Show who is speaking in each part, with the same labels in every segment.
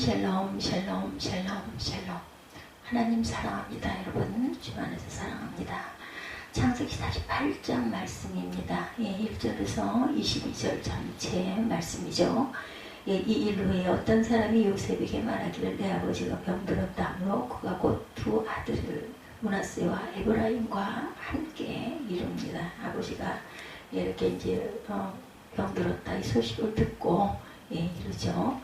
Speaker 1: 샬롬 샬롬 샬롬 샬롬. 하나님 사랑합니다 여러분. 주 안에서 사랑합니다. 창세기 48장 말씀입니다. 예, 1절에서 22절 전체 말씀이죠. 예, 이 일 후에 어떤 사람이 요셉에게 말하기를 내 아버지가 병들었다므로 그가 곧 두 아들을 문하세와 에브라임과 함께 이룹니다. 아버지가 이렇게 이제 어, 병들었다 이 소식을 듣고 예, 이러죠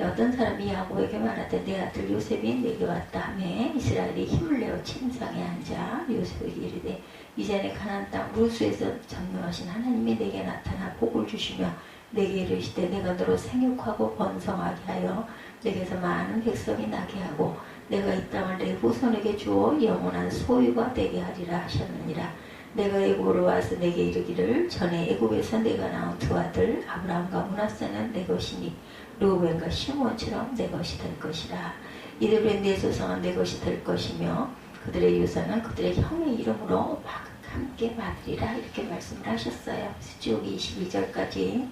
Speaker 1: 어떤 사람이 야곱에게 말하되 내 아들 요셉이 내게 왔다 하매 이스라엘이 힘을 내어 침상에 앉아 요셉에게 이르되 이전에 가나안 땅 루스에서 전능하신 하나님이 내게 나타나 복을 주시며 내게 이르시되 내가 너로 생육하고 번성하게 하여 내게서 많은 백성이 나게 하고 내가 이 땅을 내 후손에게 주어 영원한 소유가 되게 하리라 하셨느니라. 내가 애굽으로 와서 내게 이르기를 전에 애굽에서 내가 낳은 두 아들 아브라함과 문하세는 내 것이니 루벤과 시몬처럼 내 것이 될 것이라. 이들의 내 조상은 내 것이 될 것이며 그들의 유산은 그들의 형의 이름으로 함께 받으리라 이렇게 말씀을 하셨어요. 쭉 22절까지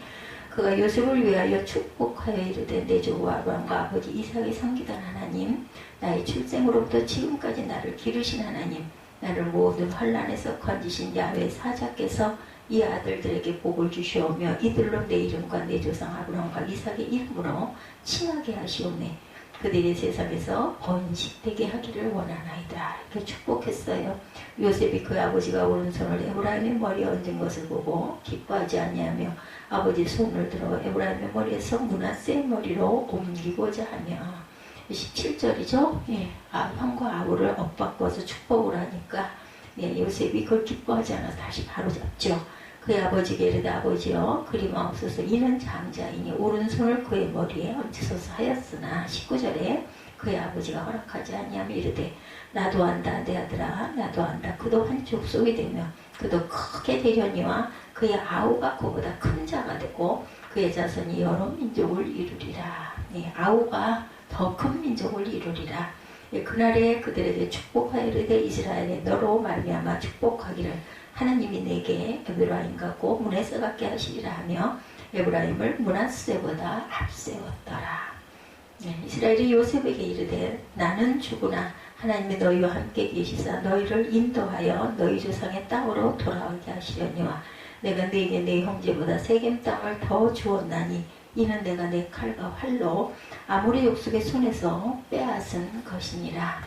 Speaker 1: 그가 요셉을 위하여 축복하여 이르되 내 조와 아브람과 아버지 이삭이 섬기던 하나님 나의 출생으로부터 지금까지 나를 기르신 하나님 나를 모든 환란에서 건지신 야외 사자께서 이 아들들에게 복을 주시오며 이들로 내 이름과 내 조상 아브라함과 이삭의 이름으로 칭하게 하시오네. 그들이 세상에서 번식되게 하기를 원하나이다. 이렇게 축복했어요. 요셉이 그 아버지가 오른손을 에브라임의 머리에 얹은 것을 보고 기뻐하지 아니하며 아버지 손을 들어 에브라임의 머리에서 문하세의 머리로 옮기고자 하며 17절이죠. 예, 아, 형과 아우를 엇바꿔서 축복을 하니까 예, 요셉이 그걸 기뻐하지 않아 다시 바로 잡죠. 그의 아버지께 이르되 아버지여 그리 마옵소서 이는 장자이니 오른손을 그의 머리에 얹으소서 하였으나 19절에 그의 아버지가 허락하지 아니하며 이르되 나도 안다 내 아들아 나도 안다 그도 한 족속이 되며 그도 크게 되려니와 그의 아우가 그보다 큰 자가 되고 그의 자손이 여러 민족을 이루리라 네, 아우가 더 큰 민족을 이루리라 예, 그날에 그들에게 축복하여 이르되 이스라엘에 너로 말미암아 축복하기를 하나님이 내게 에브라임과 고 문에서 갖게 하시리라 하며 에브라임을 문하세보다 앞세웠더라. 네, 이스라엘이 요셉에게 이르되 나는 죽으나 하나님이 너희와 함께 계시사 너희를 인도하여 너희 조상의 땅으로 돌아오게 하시려니와 내가 네게 내 형제보다 세겜 땅을 더 주었나니 이는 내가 내 칼과 활로 아무리 욕속의 손에서 빼앗은 것이니라.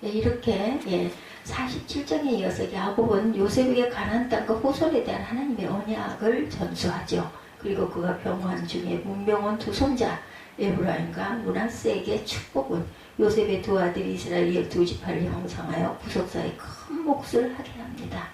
Speaker 1: 네, 이렇게 예, 47장에 이어서 야곱은 요셉에게 가난 땅과 후손에 대한 하나님의 언약을 전수하죠. 그리고 그가 병환 중에 문병원 두 손자 에브라임과 문하세에게 축복은 요셉의 두 아들 이스라엘 열두 지파를 형성하여 구속사의 큰 몫을 하게 합니다.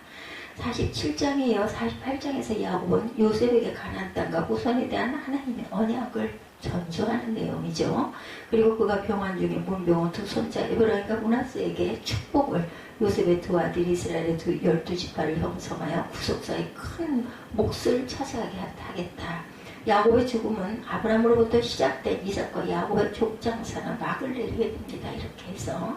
Speaker 1: 47장에 이어 48장에서 야곱은 요셉에게 가난 땅과 후손에 대한 하나님의 언약을 전수하는 내용이죠. 그리고 그가 병환 중에 문병원 두 손자 에브라임과 문하스에게 축복을 요셉의 두 아들 이스라엘의 두 열두 지파를 형성하여 구속사의 큰 몫을 차지하게 하겠다. 야곱의 죽음은 아브라함으로부터 시작된 이삭과 야곱의 족장사는 막을 내리게 됩니다. 이렇게 해서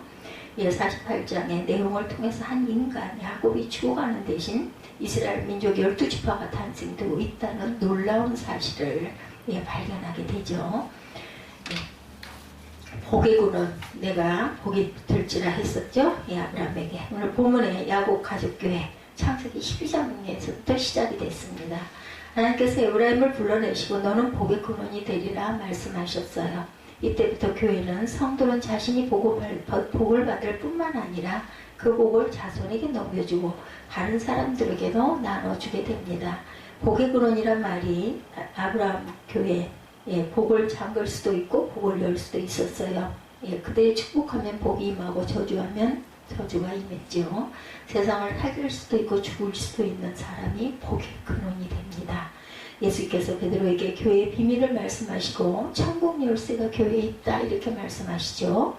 Speaker 1: 예, 48장의 내용을 통해서 한 인간 야곱이 죽어가는 대신 이스라엘 민족 열두 지파가 탄생되고 있다는 놀라운 사실을 예, 발견하게 되죠. 예. 복의 구는 내가 복이 될지라 했었죠. 예, 아브라함에게. 오늘 본문의 야곱 가족교회 창세기 12장에서부터 시작이 됐습니다. 하나님께서 에브라임을 불러내시고 너는 복의 근원이 되리라 말씀하셨어요. 이때부터 교회는 성도는 자신이 복을 받을 뿐만 아니라 그 복을 자손에게 넘겨주고 다른 사람들에게도 나눠주게 됩니다. 복의 근원이란 말이 아브라함 교회 예, 복을 잠글 수도 있고 복을 열 수도 있었어요. 예, 그들이 축복하면 복이 임하고 저주하면 저주가 임했죠. 세상을 살길 수도 있고 죽을 수도 있는 사람이 복의 근원이 됩니다. 예수께서 베드로에게 교회의 비밀을 말씀하시고 천국 열쇠가 교회에 있다 이렇게 말씀하시죠.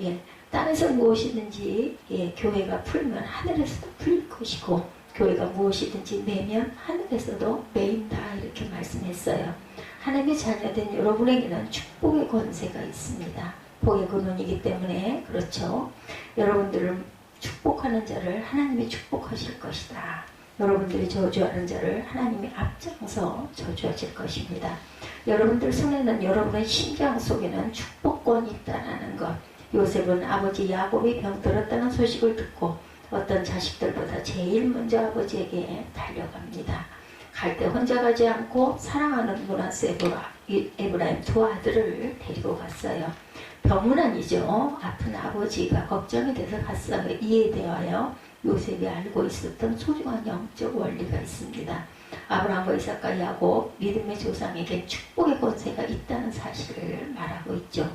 Speaker 1: 예, 땅에서 무엇이든지 예, 교회가 풀면 하늘에서도 풀릴 것이고 교회가 무엇이든지 내면 하늘에서도 메인다 이렇게 말씀했어요. 하나님의 자녀된 여러분에게는 축복의 권세가 있습니다. 복의 근원이기 때문에 그렇죠. 여러분들을 축복하는 자를 하나님이 축복하실 것이다. 여러분들이 저주하는 자를 하나님이 앞장서 저주하실 것입니다. 여러분들 손에는 여러분의 심장 속에는 축복권이 있다는 것. 요셉은 아버지 야곱이 병들었다는 소식을 듣고 어떤 자식들보다 제일 먼저 아버지에게 달려갑니다. 갈 때 혼자 가지 않고 사랑하는 문하스 에브라, 에브라임 두 아들을 데리고 갔어요. 병은 아니죠. 아픈 아버지가 걱정이 돼서 갔어요. 대하여 요셉이 알고 있었던 소중한 영적 원리가 있습니다. 아브라함과 이삭과 야곱 믿음의 조상에게 축복의 권세가 있다는 사실을 말하고 있죠.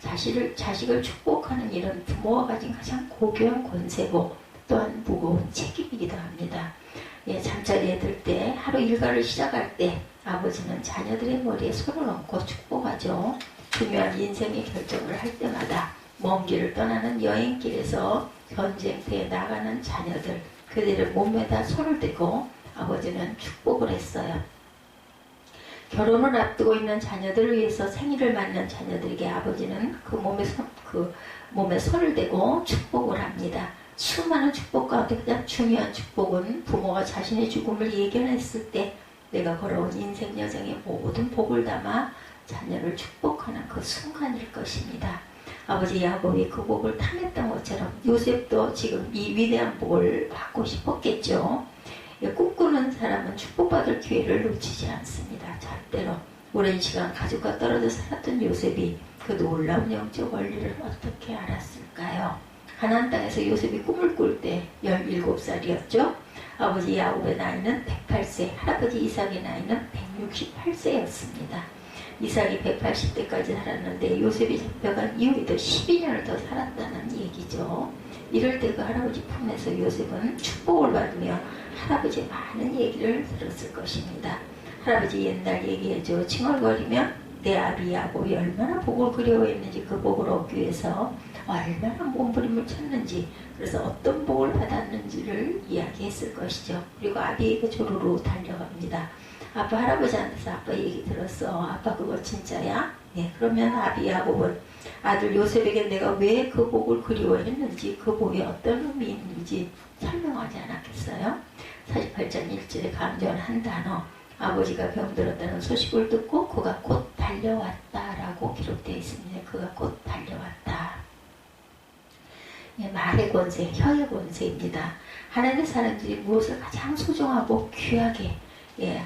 Speaker 1: 자식을, 자식을 축복하는 일은 부모가 가진 가장 고귀한 권세고 또한 무거운 책임이기도 합니다. 예, 잠자리에 들 때 하루 일과를 시작할 때 아버지는 자녀들의 머리에 손을 얹고 축복하죠. 중요한 인생의 결정을 할 때마다 먼 길을 떠나는 여행길에서 전쟁터에 나가는 자녀들 그들의 몸에다 손을 대고 아버지는 축복을 했어요. 결혼을 앞두고 있는 자녀들을 위해서 생일을 맞는 자녀들에게 아버지는 그 몸에 손, 그 몸에 손을 대고 축복을 합니다. 수많은 축복 가운데 가장 중요한 축복은 부모가 자신의 죽음을 예견했을 때 내가 걸어온 인생 여정의 모든 복을 담아 자녀를 축복하는 그 순간일 것입니다. 아버지 야곱이 그 복을 탐했던 것처럼 요셉도 지금 이 위대한 복을 받고 싶었겠죠. 예, 꿈꾸는 사람은 축복받을 기회를 놓치지 않습니다. 절대로 오랜 시간 가족과 떨어져 살았던 요셉이 그 놀라운 영적 원리를 어떻게 알았을까요? 가나안 땅에서 요셉이 꿈을 꿀 때 17살이었죠. 아버지 야곱의 나이는 108세, 할아버지 이삭의 나이는 168세였습니다. 이삭이 180대까지 살았는데 요셉이 잡혀간 이후에도 12년을 더 살았다는 얘기죠. 이럴 때 그 할아버지 품에서 요셉은 축복을 받으며 할아버지의 많은 얘기를 들었을 것입니다. 할아버지 옛날 얘기해줘. 칭얼거리며 내 아비 야곱이 얼마나 복을 그리워했는지 그 복을 얻기 위해서 얼마나 몸부림을 쳤는지 그래서 어떤 복을 받았는지를 이야기했을 것이죠. 그리고 아비에게 조르르 달려갑니다. 아빠 할아버지한테서 아빠 얘기 들었어. 아빠 그거 진짜야? 네, 그러면 아비 야곱은 아들 요셉에게 내가 왜 그 복을 그리워했는지 그 복이 어떤 의미 있는지 설명하지 않았겠어요? 48장 1절에 강조한 한 단어 아버지가 병들었다는 소식을 듣고 그가 곧 달려왔다라고 기록되어 있습니다. 그가 곧 달려왔다. 예, 말의 권세, 혀의 권세입니다. 하나님의 사람들이 무엇을 가장 소중하고 귀하게 예,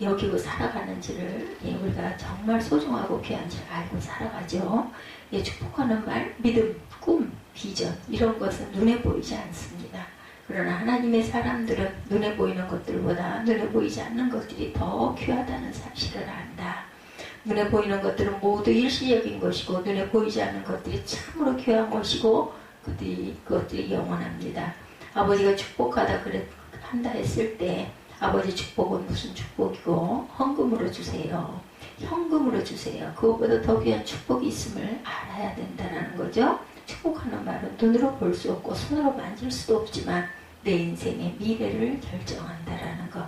Speaker 1: 여기고 살아가는지를 예, 우리가 정말 소중하고 귀한지를 알고 살아가죠. 예, 축복하는 말, 믿음, 꿈, 비전 이런 것은 눈에 보이지 않습니다. 그러나 하나님의 사람들은 눈에 보이는 것들보다 눈에 보이지 않는 것들이 더 귀하다는 사실을 안다. 눈에 보이는 것들은 모두 일시적인 것이고 눈에 보이지 않는 것들이 참으로 귀한 것이고 그들이 그것들이 영원합니다. 아버지가 축복하다 그래 한다 했을 때 아버지 축복은 무슨 축복이고 헌금으로 주세요. 현금으로 주세요. 그것보다 더 귀한 축복이 있음을 알아야 된다는 거죠. 축복하는 말은 눈으로 볼 수 없고 손으로 만질 수도 없지만 내 인생의 미래를 결정한다라는 것.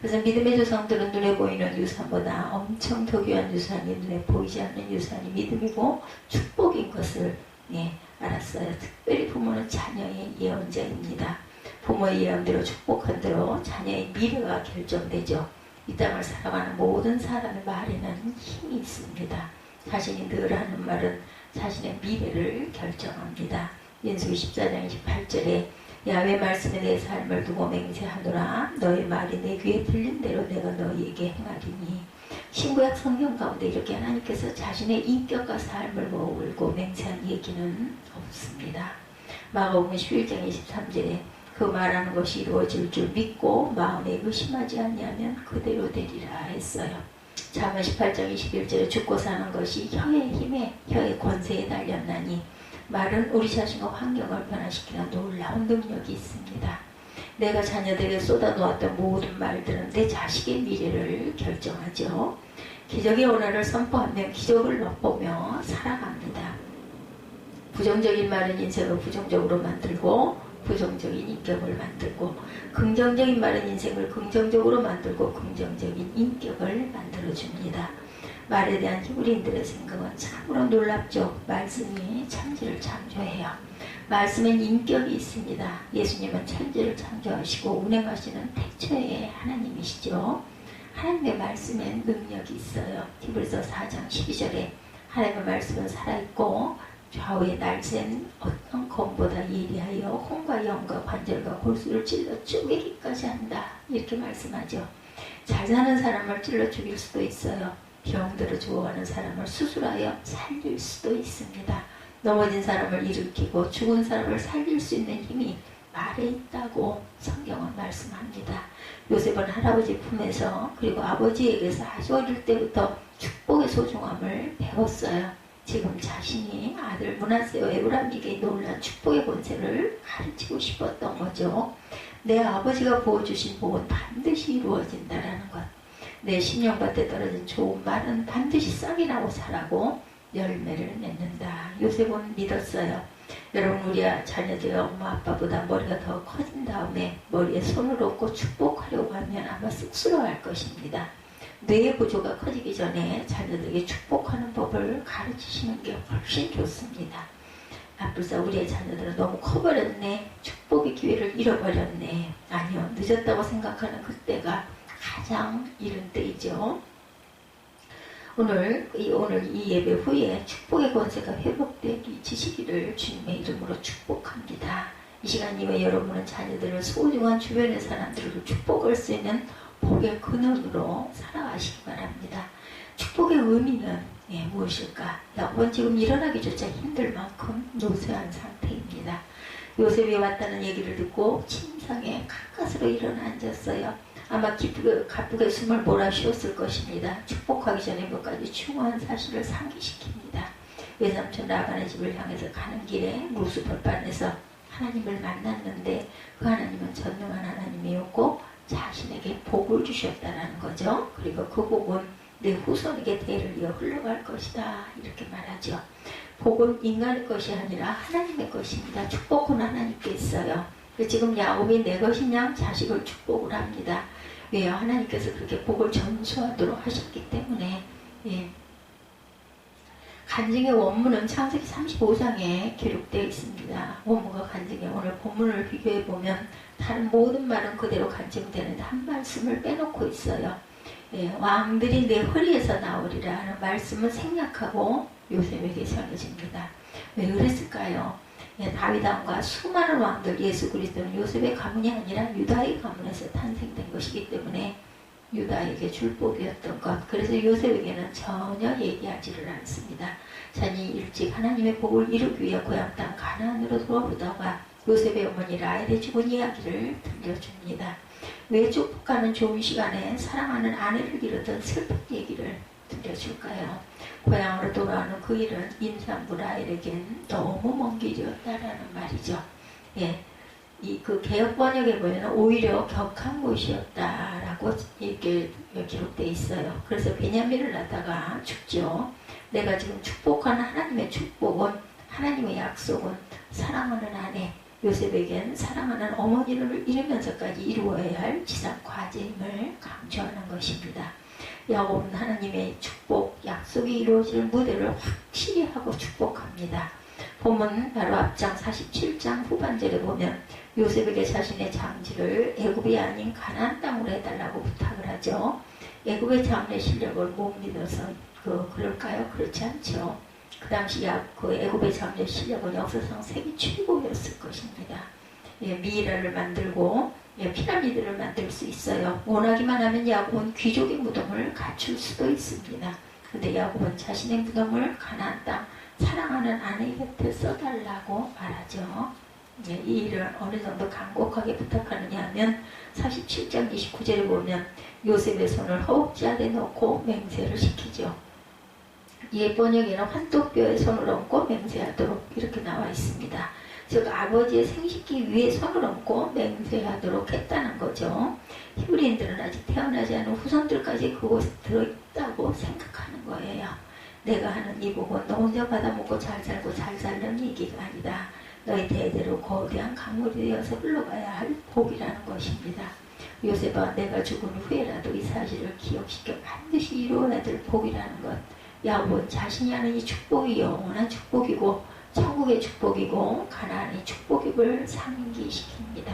Speaker 1: 그래서 믿음의 조상들은 눈에 보이는 유산보다 엄청 더 귀한 유산이 눈에 보이지 않는 유산이 믿음이고 축복인 것을 예, 알았어요. 특별히 부모는 자녀의 예언자입니다. 부모의 예언대로 축복한 대로 자녀의 미래가 결정되죠. 이 땅을 살아가는 모든 사람의 말에는 힘이 있습니다. 자신이 늘 하는 말은 자신의 미래를 결정합니다. 인수기 14장 28절에 야외 말씀에 내 삶을 두고 맹세하노라 너의 말이 내 귀에 들린 대로 내가 너희에게 행하리니 신구약 성경 가운데 이렇게 하나님께서 자신의 인격과 삶을 모으고 맹세한 얘기는 없습니다. 마가복음 11장 23절에 그 말하는 것이 이루어질 줄 믿고 마음에 의심하지 않냐면 그대로 되리라 했어요. 자문 18장 21절에 죽고 사는 것이 혀의 힘에 혀의 권세에 달렸나니 말은 우리 자신과 환경을 변화시키는 놀라운 능력이 있습니다. 내가 자녀들에게 쏟아놓았던 모든 말들은 내 자식의 미래를 결정하죠. 기적의 원한을 선포하면 기적을 맛보며 살아갑니다. 부정적인 말은 인생을 부정적으로 만들고 부정적인 인격을 만들고 긍정적인 말은 인생을 긍정적으로 만들고 긍정적인 인격을 만들어줍니다. 말에 대한 히브리인들의 생각은 참으로 놀랍죠. 말씀이 참지를 참조해요. 말씀엔 인격이 있습니다. 예수님은 천지를 창조하시고 운행하시는 태초의 하나님이시죠. 하나님의 말씀엔 능력이 있어요. 디브리서 4장 12절에 하나님의 말씀은 살아있고 좌우의 날샌 어떤 검보다 예리하여 홍과 영과 관절과 골수를 찔러 쪼개기까지 한다. 이렇게 말씀하죠. 잘 사는 사람을 찔러 죽일 수도 있어요. 병들어 죽어가는 사람을 수술하여 살릴 수도 있습니다. 넘어진 사람을 일으키고 죽은 사람을 살릴 수 있는 힘이 말에 있다고 성경은 말씀합니다. 요셉은 할아버지 품에서 그리고 아버지에게서 아주 어릴 때부터 축복의 소중함을 배웠어요. 지금 자신이 아들 문하세와 에브라임에게 놀란 축복의 권세를 가르치고 싶었던 거죠. 내 아버지가 부어주신 복은 반드시 이루어진다라는 것. 내 신령밭에 떨어진 좋은 말은 반드시 싹이 나고 자라고 열매를 맺는다. 요셉은 믿었어요. 여러분 우리 자녀들 엄마 아빠보다 머리가 더 커진 다음에 머리에 손을 얹고 축복하려고 하면 아마 쑥스러워할 것입니다. 뇌의 구조가 커지기 전에 자녀들에게 축복하는 법을 가르치시는 게 훨씬 좋습니다. 아뿔싸 우리의 자녀들은 너무 커버렸네. 축복의 기회를 잃어버렸네. 아니요. 늦었다고 생각하는 그때가 가장 이른 때이죠. 오늘 이 오늘 이 예배 후에 축복의 권세가 회복되기 지시기를 주님의 이름으로 축복합니다. 이 시간 이후에 여러분은 자녀들을 소중한 주변의 사람들을 축복할 수 있는 복의 근원으로 살아가시기 바랍니다. 축복의 의미는 예, 무엇일까? 야곱은 지금 일어나기조차 힘들 만큼 노쇠한 상태입니다. 요셉이 왔다는 얘기를 듣고 침상에 가까스로 일어나 앉았어요. 아마 기쁘게, 가쁘게 숨을 몰아 쉬었을 것입니다. 축복하기 전에 몇 가지 중요한 사실을 상기시킵니다. 외삼촌 라반의 집을 향해서 가는 길에 루스벌반에서 하나님을 만났는데 그 하나님은 전능한 하나님이었고 자신에게 복을 주셨다는 거죠. 그리고 그 복은 내 후손에게 대를 이어 흘러갈 것이다. 이렇게 말하죠. 복은 인간의 것이 아니라 하나님의 것입니다. 축복은 하나님께 있어요. 지금 야곱이 내 것이냐 자식을 축복을 합니다. 왜요? 하나님께서 그렇게 복을 전수하도록 하셨기 때문에 예. 간증의 원문은 창세기 35장에 기록되어 있습니다. 원문과 간증의 오늘 본문을 비교해 보면 다른 모든 말은 그대로 간증되는데 한 말씀을 빼놓고 있어요. 예, 왕들이 내 허리에서 나오리라 하는 말씀은 생략하고 요셉에게 전해집니다. 왜 그랬을까요? 예, 다윗왕과 수많은 왕들 예수 그리스도는 요셉의 가문이 아니라 유다의 가문에서 탄생된 것이기 때문에 유다에게 줄 복이었던 것. 그래서 요셉에게는 전혀 얘기하지를 않습니다. 자니 일찍 하나님의 복을 이루기 위해 고향 땅 가나안으로 돌아오다가 요셉의 어머니 라헬의 죽은 이야기를 들려줍니다. 왜 축복하는 좋은 시간에 사랑하는 아내를 잃었던 슬픈 얘기를 들려줄까요? 고향으로 돌아오는 그 일은 임산부 라헬에겐 너무 먼 길이었다라는 말이죠. 예. 이 그 개혁 번역에 보면 오히려 격한 곳이었다라고 이렇게 기록되어 있어요. 그래서 베냐민을 낳다가 죽죠. 내가 지금 축복한 하나님의 축복은 하나님의 약속은 사랑하는 아내 요셉에겐 사랑하는 어머니를 잃으면서까지 이루어야 할 지상 과제임을 강조하는 것입니다. 야곱은 하나님의 축복, 약속이 이루어질 무대를 확실히 하고 축복합니다. 본문 바로 앞장 47장 후반절에 보면 요셉에게 자신의 장지를 애굽이 아닌 가나안 땅으로 해달라고 부탁을 하죠. 애굽의 장래 실력을 못 믿어서 그 그럴까요? 그렇지 않죠. 그 당시 그 애굽의 장래 실력은 역사상 세계 최고였을 것입니다. 예, 미이라를 만들고 예, 피라미드를 만들 수 있어요. 원하기만 하면 야곱은 귀족의 무덤을 갖출 수도 있습니다. 근데 야곱은 자신의 무덤을 가나안 땅 사랑하는 아내 곁에 써달라고 말하죠. 예, 이 일을 어느 정도 간곡하게 부탁하느냐 하면 47장 29절에 보면 요셉의 손을 허벅지 아래 넣고 맹세를 시키죠. 예 번역에는 환도뼈에 손을 얹고 맹세하도록 이렇게 나와 있습니다. 즉 아버지의 생식기 위에 손을 얹고 맹세하도록 했다는 거죠. 히브리인들은 아직 태어나지 않은 후손들까지 그곳에 들어있다고 생각하는 거예요. 내가 하는 이 복은 너 혼자 받아먹고 잘 살고 잘 살는 얘기가 아니다. 너희 대대로 거대한 강물이 되어서 흘러가야 할 복이라는 것입니다. 요셉아 내가 죽은 후에라도 이 사실을 기억시켜 반드시 이루어야 될 복이라는 것. 야곱은 자신이 하는 이 축복이 영원한 축복이고 천국의 축복이고 가나안의 축복임을 상기시킵니다.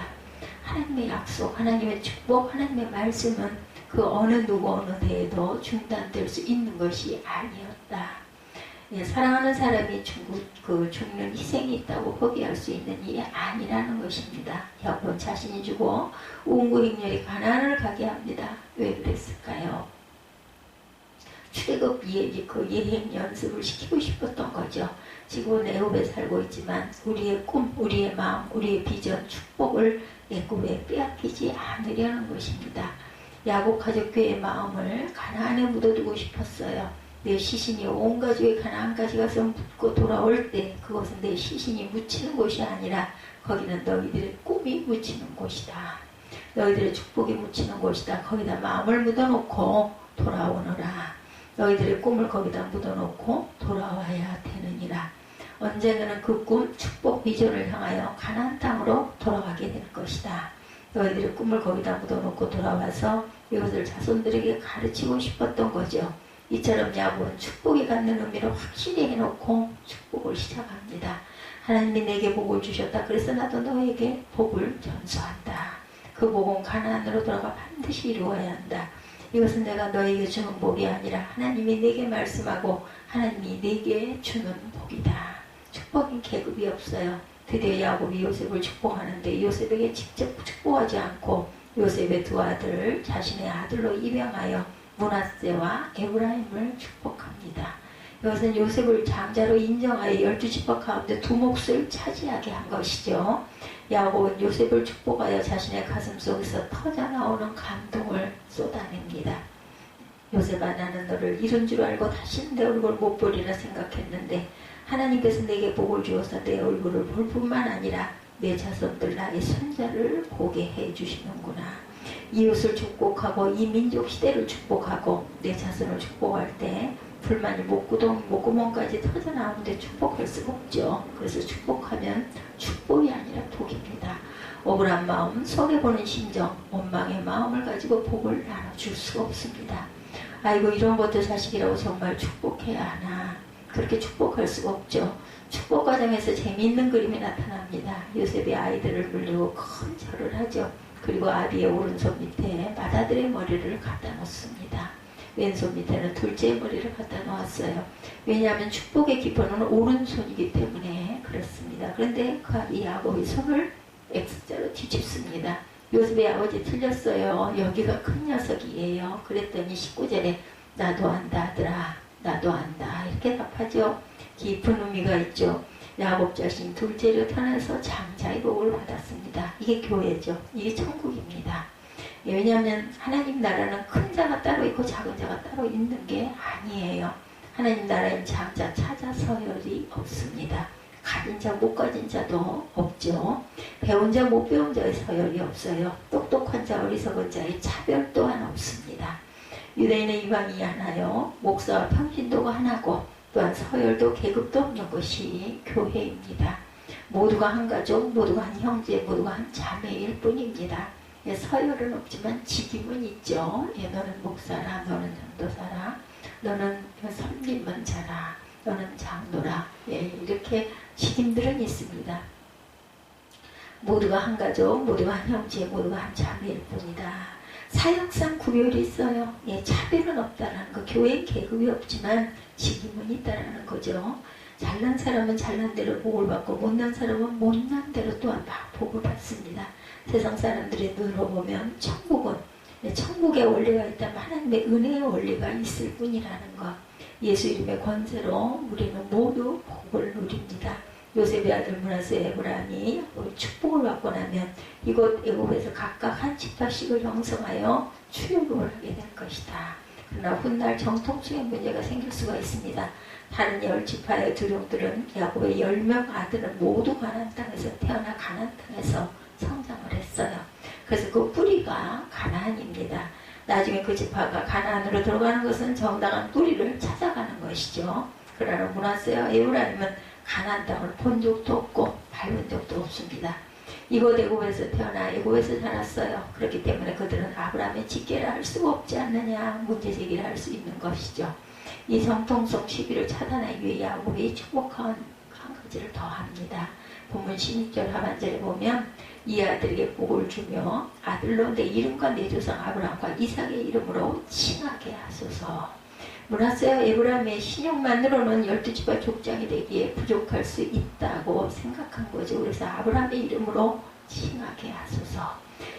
Speaker 1: 하나님의 약속, 하나님의 축복, 하나님의 말씀은 그 어느 누구 어느 데에도 중단될 수 있는 것이 아니었다. 예, 사랑하는 사람이 중국, 그 죽는 희생이 있다고 포기할 수 있는 일이 아니라는 것입니다. 야곱 자신이 주고 온구 행렬이 가난을 가게 합니다. 왜 그랬을까요? 출애굽 예, 그 예행 연습을 시키고 싶었던 거죠. 지금은 애굽에 살고 있지만 우리의 꿈, 우리의 마음, 우리의 비전, 축복을 애굽에 빼앗기지 않으려는 것입니다. 야곱 가족교의 마음을 가나안에 묻어두고 싶었어요. 내 시신이 온 가족이 가나안까지 가서 묻고 돌아올 때 그것은 내 시신이 묻히는 곳이 아니라 거기는 너희들의 꿈이 묻히는 곳이다. 너희들의 축복이 묻히는 곳이다. 거기다 마음을 묻어놓고 돌아오너라. 너희들의 꿈을 거기다 묻어놓고 돌아와야 되느니라. 언젠가는 그 꿈, 축복, 비전을 향하여 가나안 땅으로 돌아가게 될 것이다. 너희들의 꿈을 거기다 묻어놓고 돌아와서 이것을 자손들에게 가르치고 싶었던 거죠. 이처럼 야곱은 축복이 갖는 의미를 확실히 해놓고 축복을 시작합니다. 하나님이 내게 복을 주셨다. 그래서 나도 너에게 복을 전수한다. 그 복은 가나안으로 돌아가 반드시 이루어야 한다. 이것은 내가 너에게 주는 복이 아니라 하나님이 내게 말씀하고 하나님이 내게 주는 복이다. 축복인 계급이 없어요. 드디어 야곱이 요셉을 축복하는데 요셉에게 직접 축복하지 않고 요셉의 두 아들 자신의 아들로 입양하여 문하세와 에브라임을 축복합니다. 이것은 요셉을 장자로 인정하여 열두 지파 가운데 두 몫을 차지하게 한 것이죠. 야곱은 요셉을 축복하여 자신의 가슴 속에서 터져 나오는 감동을 쏟아냅니다. 요셉아 나는 너를 잃은 줄 알고 다시는 내 얼굴 못 보리라 생각했는데 하나님께서 내게 복을 주어서 내 얼굴을 볼 뿐만 아니라 내 자손들 나의 손자를 보게 해 주시는구나. 이웃을 축복하고 이 민족 시대를 축복하고 내 자손을 축복할 때 불만이 목구동, 목구멍까지 터져 나오는데 축복할 수가 없죠. 그래서 축복하면 축복이 아니라 복입니다. 억울한 마음, 손해보는 심정, 원망의 마음을 가지고 복을 나눠줄 수가 없습니다. 아이고 이런 것도 자식이라고 정말 축복해야 하나 그렇게 축복할 수가 없죠. 축복 과정에서 재미있는 그림이 나타납니다. 요셉이 아이들을 물리고 큰 절을 하죠. 그리고 아비의 오른손 밑에 맏아들의 머리를 갖다 놓습니다. 왼손 밑에는 둘째의 머리를 갖다 놓았어요. 왜냐하면 축복의 기포는 오른손이기 때문에 그렇습니다. 그런데 그 아비 야곱의 손을 X자로 뒤집습니다. 요셉의 아버지 틀렸어요. 여기가 큰 녀석이에요. 그랬더니 19절에 나도 안다 아들아 나도 안다 이렇게 답하죠. 깊은 의미가 있죠. 야곱 자신 둘째로 태어나서 장자의 복을 받았습니다. 이게 교회죠. 이게 천국입니다. 왜냐하면 하나님 나라는 큰 자가 따로 있고 작은 자가 따로 있는 게 아니에요. 하나님 나라엔 장자 찾아 서열이 없습니다. 가진 자, 못 가진 자도 없죠. 배운 자, 못 배운 자의 서열이 없어요. 똑똑한 자, 어리석은 자의 차별 또한 없습니다. 유대인의 이방이 하나요. 목사와 평신도가 하나고 또한 서열도 계급도 없는 것이 교회입니다. 모두가 한 가족, 모두가 한 형제, 모두가 한 자매일 뿐입니다. 예, 서열은 없지만 직임은 있죠. 예, 너는 목사라, 너는 전도사라, 너는 선림문자라, 너는 장로라. 예, 이렇게 직임들은 있습니다. 모두가 한 가족, 모두가 한 형제, 모두가 한 자매일 뿐이다. 사역상 구별이 있어요. 예, 차별은 없다라는 거. 교회 계급이 없지만 직임은 있다라는 거죠. 잘난 사람은 잘난 대로 복을 받고 못난 사람은 못난 대로 또한 복을 받습니다. 세상 사람들의 눈으로 보면 천국은 예, 천국의 원리가 있다면 하나님의 은혜의 원리가 있을 뿐이라는 것. 예수 이름의 권세로 우리는 모두 복을 누립니다. 요셉의 아들 문하세 에브라임이 축복을 받고 나면 이곳 애굽에서 각각 한 지파씩을 형성하여 출애굽을 하게 될 것이다. 그러나 훗날 정통성의 문제가 생길 수가 있습니다. 다른 열 지파의 두룡들은 야곱의 열 명 아들은 모두 가난 땅에서 태어나 가난 땅에서 성장을 했어요. 그래서 그 뿌리가 가나안입니다. 나중에 그 지파가 가나안으로 들어가는 것은 정당한 뿌리를 찾아가는 것이죠. 그러나 문하세와 에브라임은 가난 땅을 본 적도 없고 밟은 적도 없습니다. 이곳 애굽에서 태어나 애굽에서 살았어요. 그렇기 때문에 그들은 아브라함의 직계를 할 수가 없지 않느냐 문제 제기를 할 수 있는 것이죠. 이 정통성 시비를 차단하기 위해 야곱이 축복한 가지를 더합니다. 본문 16절 하반절에 보면 이 아들에게 복을 주며 아들로 내 이름과 내 조상 아브라함과 이삭의 이름으로 칭하게 하소서. 몰랐어요. 에브라임의 신용만으로는 열두 지파 족장이 되기에 부족할 수 있다고 생각한 거죠. 그래서 아브라함의 이름으로 칭하게 하소서.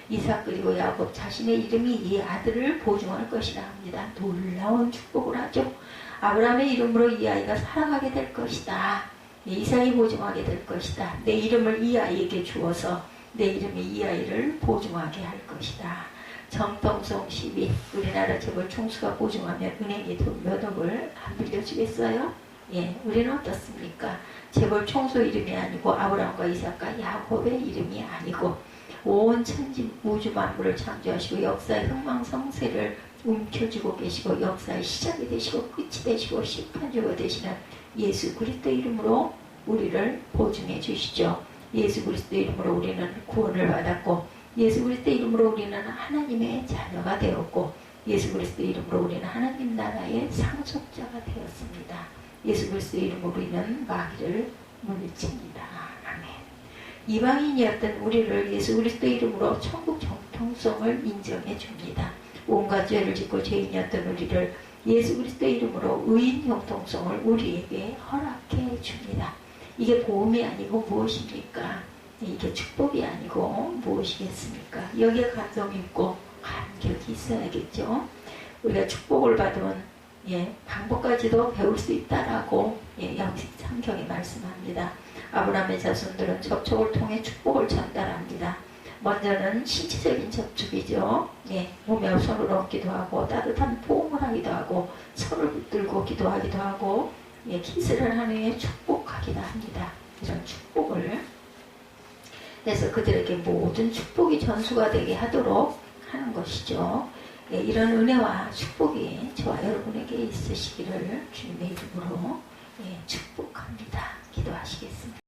Speaker 1: 이삭 그리고 야곱 자신의 이름이 이 아들을 보증할 것이라 합니다. 놀라운 축복을 하죠. 아브라함의 이름으로 이 아이가 살아가게 될 것이다. 이삭이 보증하게 될 것이다. 내 이름을 이 아이에게 주어서 내 이름이 이 아이를 보증하게 할 것이다. 정통성 12 우리나라 재벌 총수가 보증하면 은행이 돈몇 억을 안 빌려주겠어요? 예, 우리는 어떻습니까? 재벌 총수 이름이 아니고 아브라함과 이삭과 야곱의 이름이 아니고 온 천지 우주 만물을 창조하시고 역사의 흥망성쇠를 움켜쥐고 계시고 역사의 시작이 되시고 끝이 되시고 심판주가 되시는 예수 그리스도 이름으로 우리를 보증해 주시죠. 예수 그리스도 이름으로 우리는 구원을 받았고 예수 그리스도 이름으로 우리는 하나님의 자녀가 되었고 예수 그리스도 이름으로 우리는 하나님 나라의 상속자가 되었습니다. 예수 그리스도 이름으로 우리는 마귀를 물리칩니다. 아멘. 이방인이었던 우리를 예수 그리스도 이름으로 천국 정통성을 인정해 줍니다. 온갖 죄를 짓고 죄인이었던 우리를 예수 그리스도 이름으로 의인 형통성을 우리에게 허락해 줍니다. 이게 보험이 아니고 무엇입니까? 이게 축복이 아니고 무엇이겠습니까? 여기에 감동 있고 감격이 있어야겠죠. 우리가 축복을 받으면 예, 방법까지도 배울 수 있다라고 예, 영식 성경이 말씀합니다. 아브라함의 자손들은 접촉을 통해 축복을 전달합니다. 먼저는 신체적인 접촉이죠. 예, 몸에 손을 얹기도 하고 따뜻한 포옹을 하기도 하고 손을 붙들고 기도하기도 하고 예, 키스를 한 후에 축복하기도 합니다. 이런 축복을 그래서 그들에게 모든 축복이 전수가 되게 하도록 하는 것이죠. 예, 이런 은혜와 축복이 저와 여러분에게 있으시기를 주님의 이름으로 예, 축복합니다. 기도하시겠습니다.